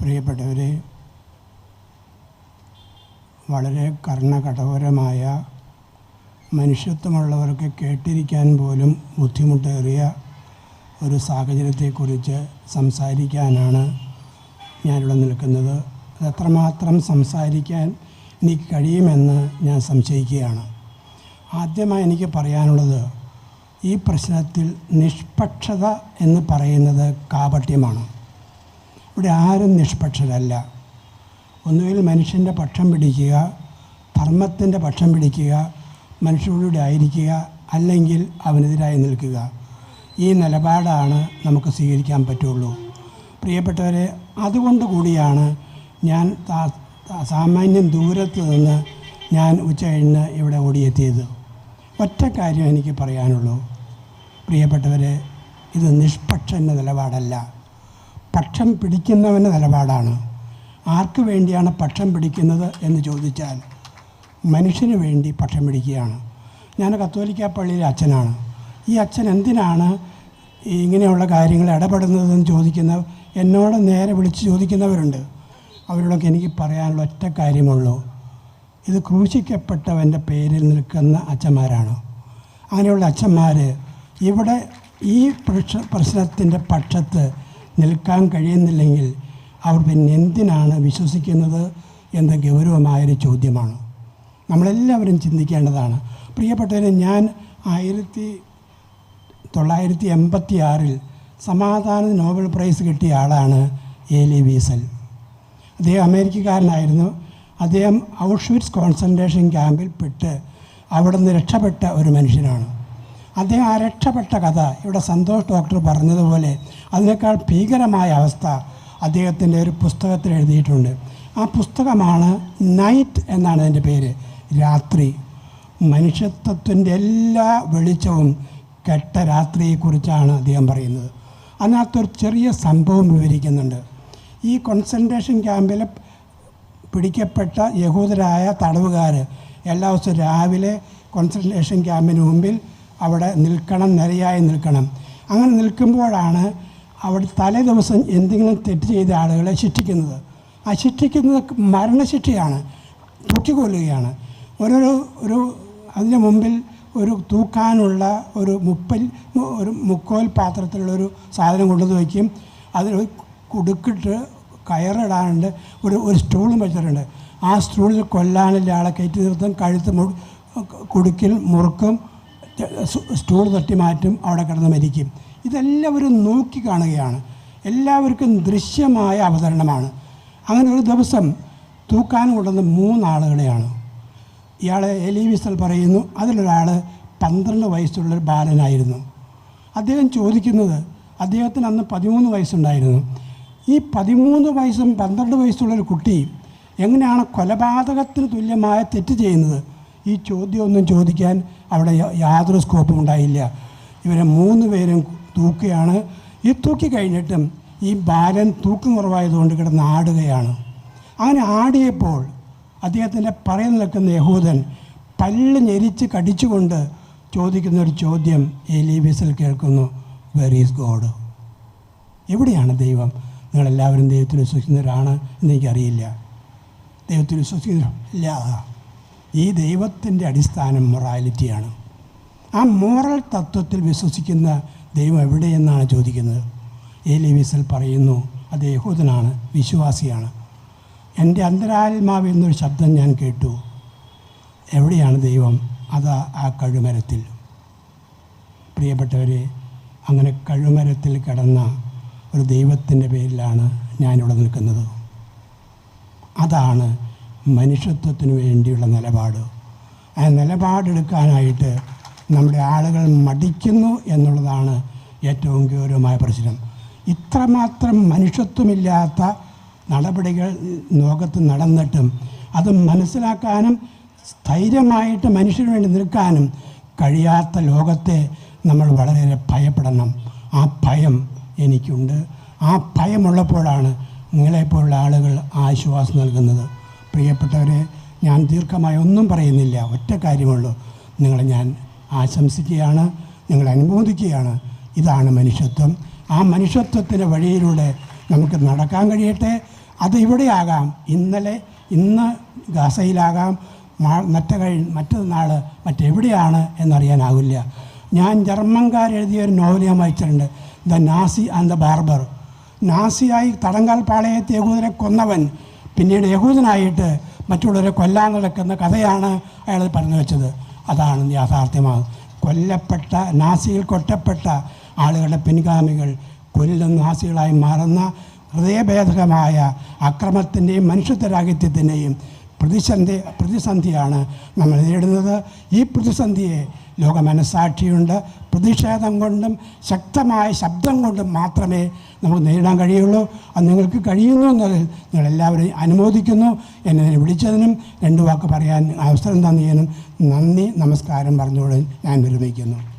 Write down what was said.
പ്രിയപ്പെട്ടവരെ വളരെ കർണകഠോരമായ മനുഷ്യത്വമുള്ളവർക്ക് കേട്ടിരിക്കാൻ പോലും ബുദ്ധിമുട്ടേറിയ ഒരു സാഹചര്യത്തെക്കുറിച്ച് സംസാരിക്കാനാണ് ഞാനിവിടെ നിൽക്കുന്നത്. അതെത്രമാത്രം സംസാരിക്കാൻ എനിക്ക് കഴിയുമെന്ന് ഞാൻ സംശയിക്കുകയാണ്. ആദ്യമായി എനിക്ക് പറയാനുള്ളത് ഈ പ്രശ്നത്തിൽ നിഷ്പക്ഷത എന്ന് പറയുന്നത് കാപട്യമാണ്. ഇവിടെ ആരും നിഷ്പക്ഷരല്ല. ഒന്നുകിൽ മനുഷ്യന്റെ പക്ഷം പിടിക്കുക ധർമ്മത്തിന്റെ പക്ഷം പിടിക്കുക മനുഷ്യരുടെ ആയിരിക്കുക അല്ലെങ്കിൽ അവനെതിരായി നിൽക്കുക. ഈ നിലപാടാണ് നമുക്ക് സ്വീകരിക്കാൻ പറ്റുള്ളൂ. പ്രിയപ്പെട്ടവരെ അതുകൊണ്ട് കൂടിയാണ് ഞാൻ സാമാന്യം ദൂരത്ത് നിന്ന് ഞാൻ ഉച്ച കഴിഞ്ഞ് ഇവിടെ ഓടിയെത്തിയത്. ഒറ്റ കാര്യം എനിക്ക് പറയാനുള്ളൂ. പ്രിയപ്പെട്ടവരെ ഇത് നിഷ്പക്ഷന്റെ നിലപാടല്ല. പക്ഷം പിടിക്കുന്നവന്റെ നിലപാടാണ്. ആർക്ക് വേണ്ടിയാണ് പക്ഷം പിടിക്കുന്നത് എന്ന് ചോദിച്ചാൽ മനുഷ്യന് വേണ്ടി പക്ഷം പിടിക്കുകയാണ്. ഞാൻ കത്തോലിക്ക പള്ളിയിലെ അച്ഛനാണ്. ഈ അച്ഛൻ എന്തിനാണ് ഇങ്ങനെയുള്ള കാര്യങ്ങൾ ഇടപെടുന്നതെന്ന് ചോദിക്കുന്ന എന്നോട് നേരെ വിളിച്ച് ചോദിക്കുന്നവരുണ്ട്. അവരോടൊക്കെ എനിക്ക് പറയാനുള്ള ഒറ്റ കാര്യമുള്ളൂ. ഇത് ക്രൂശിക്കപ്പെട്ടവന്റെ പേരിൽ നിൽക്കുന്ന അച്ഛന്മാരാണ്. അങ്ങനെയുള്ള അച്ഛന്മാർ ഇവിടെ ഈ പ്രശ്ന പ്രശ്നത്തിന്റെ പക്ഷത്ത് നിൽക്കാൻ കഴിയുന്നില്ലെങ്കിൽ അവർ പിന്നെ എന്തിനാണ് വിശ്വസിക്കുന്നത് എന്ന ഗൗരവമായൊരു ചോദ്യമാണ്. നമ്മളെല്ലാവരും ചിന്തിക്കേണ്ടതാണ്. പ്രിയപ്പെട്ടവരെ ഞാൻ ആയിരത്തി തൊള്ളായിരത്തി എൺപത്തി ആറിൽ സമാധാന നോബൽ പ്രൈസ് കിട്ടിയ ആളാണ് എലി വീസൽ. അദ്ദേഹം അമേരിക്കക്കാരനായിരുന്നു. അദ്ദേഹം ഔഷ്വിറ്റ്സ് കോൺസെൻട്രേഷൻ ക്യാമ്പിൽ പെട്ട് അവിടെ നിന്ന് രക്ഷപ്പെട്ട ഒരു മനുഷ്യനാണ്. അദ്ദേഹം ആ രക്ഷപ്പെട്ട കഥ ഇവിടെ സന്തോഷ് ഡോക്ടർ പറഞ്ഞതുപോലെ അതിനേക്കാൾ ഭീകരമായ അവസ്ഥ അദ്ദേഹത്തിന്റെ ഒരു പുസ്തകത്തിൽ എഴുതിയിട്ടുണ്ട്. ആ പുസ്തകമാണ് നൈറ്റ് എന്നാണ് അതിന്റെ പേര്. രാത്രി. മനുഷ്യത്വത്തിന്റെ എല്ലാ വെളിച്ചവും കെട്ട രാത്രിയെക്കുറിച്ചാണ് അദ്ദേഹം പറയുന്നത്. അതിനകത്തൊരു ചെറിയ സംഭവം വിവരിക്കുന്നുണ്ട്. ഈ കോൺസെൻട്രേഷൻ ക്യാമ്പിൽ പിടിക്കപ്പെട്ട യഹൂദരായ തടവുകാർ എല്ലാ ദിവസവും രാവിലെ കോൺസെൻട്രേഷൻ ക്യാമ്പിന് മുമ്പിൽ അവിടെ നിൽക്കണം നിരയായി നിൽക്കണം. അങ്ങനെ നിൽക്കുമ്പോഴാണ് അവിടെ തലേ ദിവസം എന്തെങ്കിലും തെറ്റ് ചെയ്ത ആളുകളെ ശിക്ഷിക്കുന്നത്. ആ ശിക്ഷിക്കുന്നത് മരണശിക്ഷയാണ് തൂക്കിക്കൊല്ലുകയാണ് ഓരോരോ ഒരു അതിന് മുമ്പിൽ ഒരു തൂക്കാനുള്ള ഒരു മുപ്പൽ ഒരു മുക്കോൽ പാത്രത്തിലുള്ളൊരു സാധനം കൊണ്ടുവന്ന് വയ്ക്കും. അതിൽ കുടുക്കിട്ട് കയറിടാനുണ്ട്. ഒരു ഒരു സ്റ്റൂളും വെച്ചിട്ടുണ്ട്. ആ സ്റ്റൂളിൽ കൊല്ലാനുള്ള ആളെ കയറ്റി നിർത്തും. കഴുത്ത് മുടുക്കിൽ മുറുക്കും. സ്റ്റൂൾ തട്ടി മാറ്റും അവിടെ കിടന്ന് മരിക്കും. ഇതെല്ലാവരും നോക്കി കാണുകയാണ്. എല്ലാവർക്കും ദൃശ്യമായ അവതരണമാണ്. അങ്ങനെ ഒരു ദിവസം തൂക്കാൻ കൊണ്ടുവന്ന മൂന്നാളുകളെയാണ്. ഇയാളെ എലി വിസൽ പറയുന്നു അതിലൊരാൾ പന്ത്രണ്ട് വയസ്സുള്ളൊരു ബാലനായിരുന്നു. അദ്ദേഹം ചോദിക്കുന്നത് അദ്ദേഹത്തിന് അന്ന് പതിമൂന്ന് വയസ്സുണ്ടായിരുന്നു. ഈ പതിമൂന്ന് വയസ്സും പന്ത്രണ്ട് വയസ്സുള്ളൊരു കുട്ടി എങ്ങനെയാണ് കൊലപാതകത്തിന് തുല്യമായ തെറ്റ് ചെയ്യുന്നത്? ഈ ചോദ്യമൊന്നും ചോദിക്കാൻ അവിടെ യാതൊരു സ്കോപ്പും ഉണ്ടായില്ല. ഇവരെ മൂന്ന് പേരും തൂക്കുകയാണ്. ഈ തൂക്കി കഴിഞ്ഞിട്ടും ഈ ബാലൻ തൂക്കം കുറവായതുകൊണ്ട് കിടന്ന് ആടുകയാണ്. അങ്ങനെ ആടിയപ്പോൾ അദ്ദേഹത്തിന്റെ പറയിൽ നിൽക്കുന്ന യഹൂദൻ പല്ല് ഞെരിച്ച് കടിച്ചുകൊണ്ട് ചോദിക്കുന്ന ഒരു ചോദ്യം എലി ബിസിൽ കേൾക്കുന്നു. വെർ ഈസ് ഗോഡ് എവിടെയാണ് ദൈവം? നിങ്ങളെല്ലാവരും ദൈവത്തിൽ വിശ്വസിക്കുന്നവരാണ് എന്ന് എനിക്കറിയില്ല ദൈവത്തിൽ വിശ്വസിക്കുന്ന ഇല്ല. ഈ ദൈവത്തിന്റെ അടിസ്ഥാനം മൊറാലിറ്റിയാണ് ആ മോറൽ തത്വത്തിൽ വിശ്വസിക്കുന്ന ദൈവം എവിടെയെന്നാണ് ചോദിക്കുന്നത്? ഏലി വിസൽ പറയുന്നു അത് യഹൂദനാണ് വിശ്വാസിയാണ്. എന്റെ അന്തരാത്മാവ് എന്നൊരു ശബ്ദം ഞാൻ കേട്ടു. എവിടെയാണ് ദൈവം? അതാ ആ കഴുമരത്തിൽ. പ്രിയപ്പെട്ടവരെ അങ്ങനെ കഴുമരത്തിൽ കിടന്ന ഒരു ദൈവത്തിന്റെ പേരിലാണ് ഞാനിവിടെ നിൽക്കുന്നത്. അതാണ് മനുഷ്യത്വത്തിന് വേണ്ടിയുള്ള നിലപാട്. ആ നിലപാടെടുക്കാനായിട്ട് നമ്മുടെ ആളുകൾ മടിക്കുന്നു എന്നുള്ളതാണ് ഏറ്റവും ഗൗരവമായ പ്രശ്നം. ഇത്രമാത്രം മനുഷ്യത്വമില്ലാത്ത നടപടികൾ ലോകത്ത് നടന്നിട്ടും അത് മനസ്സിലാക്കാനും സ്ഥൈര്യമായിട്ട് മനുഷ്യന് വേണ്ടി നിൽക്കാനും കഴിയാത്ത ലോകത്തെ നമ്മൾ വളരെയേറെ ഭയപ്പെടണം. ആ ഭയം എനിക്കുണ്ട്. ആ ഭയമുള്ളപ്പോഴാണ് നിങ്ങളെപ്പോലുള്ള ആളുകൾ ആശ്വാസം നൽകുന്നത്. പ്രിയപ്പെട്ടവരെ ഞാൻ ദീർഘമായി ഒന്നും പറയുന്നില്ല. ഒറ്റ കാര്യമുള്ളൂ. നിങ്ങളെ ഞാൻ ആശംസിക്കുകയാണ് നിങ്ങളെ അനുമോദിക്കുകയാണ്. ഇതാണ് മനുഷ്യത്വം. ആ മനുഷ്യത്വത്തിന്റെ വഴിയിലൂടെ നമുക്ക് നടക്കാൻ കഴിയട്ടെ. അത് ഇവിടെയാകാം. ഇന്നലെ ഇന്ന് ഗാസയിലാകാം. മറ്റ കഴി മറ്റൊരു നാൾ മറ്റെവിടെയാണ് എന്നറിയാനാവില്ല. ഞാൻ ജർമ്മൻകാർ എഴുതിയ ഒരു നോവൽ ഞാൻ വായിച്ചിട്ടുണ്ട്. The Nazi and the barber. നാസിയായി തടങ്കൽ പാളയത്തെ കൂതിരെ കൊന്നവൻ പിന്നീട് യഹൂദനായിട്ട് മറ്റുള്ളവരെ കൊല്ലാൻ നടക്കുന്ന കഥയാണ് അയാൾ പറഞ്ഞു വെച്ചത്. അതാണ് യാഥാർത്ഥ്യമാകും കൊല്ലപ്പെട്ട നാസിയിൽ കൊട്ടപ്പെട്ട ആളുകളുടെ പിൻഗാമികൾ കൊല്ലുന്ന നാസികളായി മാറുന്ന ഹൃദയഭേദകമായ അക്രമത്തിന്റെയും മനുഷ്യത്വരാഹിത്യത്തിന്റെയും പ്രതിസന്ധി പ്രതിസന്ധിയാണ് നമ്മൾ നേരിടുന്നത്. ഈ പ്രതിസന്ധിയെ ലോക മനസ്സാക്ഷിയുണ്ട് പ്രതിഷേധം കൊണ്ടും ശക്തമായ ശബ്ദം കൊണ്ടും മാത്രമേ നമുക്ക് നേരിടാൻ കഴിയുള്ളൂ. അത് നിങ്ങൾക്ക് കഴിയുന്നു എന്നതിൽ നിങ്ങളെല്ലാവരെയും അനുമോദിക്കുന്നു. എന്നെ വിളിച്ചതിനും രണ്ട് വാക്ക് പറയാൻ അവസരം തന്നതിനും നന്ദി നമസ്കാരം പറഞ്ഞുകൊണ്ട് ഞാൻ വിരമിക്കുന്നു.